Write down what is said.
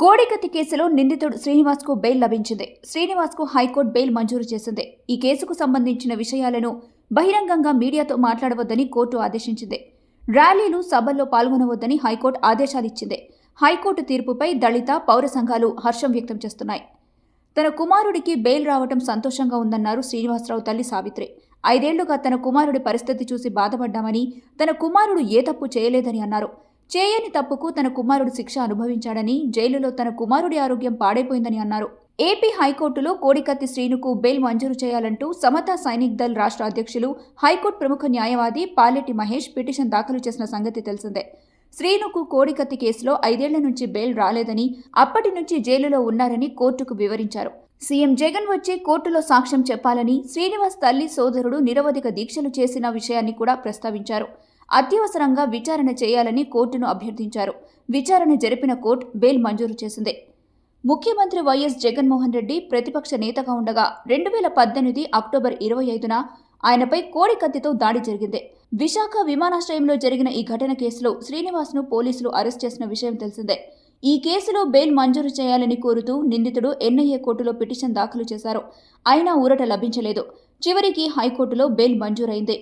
కోడికత్తి కేసులో నిందితుడు శ్రీనివాస్కు బెయిల్ లభించింది. శ్రీనివాస్కు హైకోర్టు బెయిల్ మంజూరు చేసింది. ఈ కేసుకు సంబంధించిన విషయాలను బహిరంగంగా మీడియాతో మాట్లాడవద్దని కోర్టు ఆదేశించింది. ర్యాలీలు సభల్లో పాల్గొనవద్దని హైకోర్టు ఆదేశాలిచ్చింది. హైకోర్టు తీర్పుపై దళిత పౌర సంఘాలు హర్షం వ్యక్తం చేస్తున్నాయి. తన కుమారుడికి బెయిల్ రావటం సంతోషంగా ఉందన్నారు శ్రీనివాసరావు తల్లి సావిత్రి. ఐదేళ్ళుగా తన కుమారుడి పరిస్థితి చూసి బాధపడ్డామని తన కుమారుడు ఏ తప్పు చేయలేదని అన్నారు. చేయని తప్పుకు తన కుమారుడు శిక్ష అనుభవించాడని జైలులో తన కుమారుడి ఆరోగ్యం పాడైపోయిందని అన్నారు. ఏపీ హైకోర్టులో కోడికత్తి శ్రీనుకు బెయిల్ మంజూరు చేయాలంటూ సమతా సైనిక్ దళ్ రాష్ట్ర అధ్యక్షులు హైకోర్టు ప్రముఖ న్యాయవాది పాలెట్టి మహేష్ పిటిషన్ దాఖలు చేసిన సంగతి తెలిసిందే. శ్రీనుకు కోడికత్తి కేసులో ఐదేళ్ళ నుంచి బెయిల్ రాలేదని అప్పటి నుంచి జైలులో ఉన్నారని కోర్టుకు వివరించారు. సీఎం జగన్ వచ్చి కోర్టులో సాక్ష్యం చెప్పాలని శ్రీనివాస్ తల్లి సోదరుడు నిరవధిక దీక్షలు చేసిన విషయాన్ని కూడా ప్రస్తావించారు. అత్యవసరంగా విచారణ చేయాలని కోర్టును అభ్యర్థించారు. విచారణ జరిపిన కోర్టు బెయిల్ మంజూరు చేసింది. ముఖ్యమంత్రి వైఎస్ జగన్మోహన్ రెడ్డి ప్రతిపక్ష నేతగా ఉండగా రెండు వేల పద్దెనిమిది అక్టోబర్ ఇరవై ఐదున ఆయనపై కోడి కత్తితో దాడి జరిగింది. విశాఖ విమానాశ్రయంలో జరిగిన ఈ ఘటన కేసులో శ్రీనివాస్ను పోలీసులు అరెస్ట్ చేసిన విషయం తెలిసిందే. ఈ కేసులో బెయిల్ మంజూరు చేయాలని కోరుతూ నిందితుడు ఎన్ఐఏ కోర్టులో పిటిషన్ దాఖలు చేశారు. అయినా ఊరట లభించలేదు. చివరికి హైకోర్టులో బెయిల్ మంజూరైంది.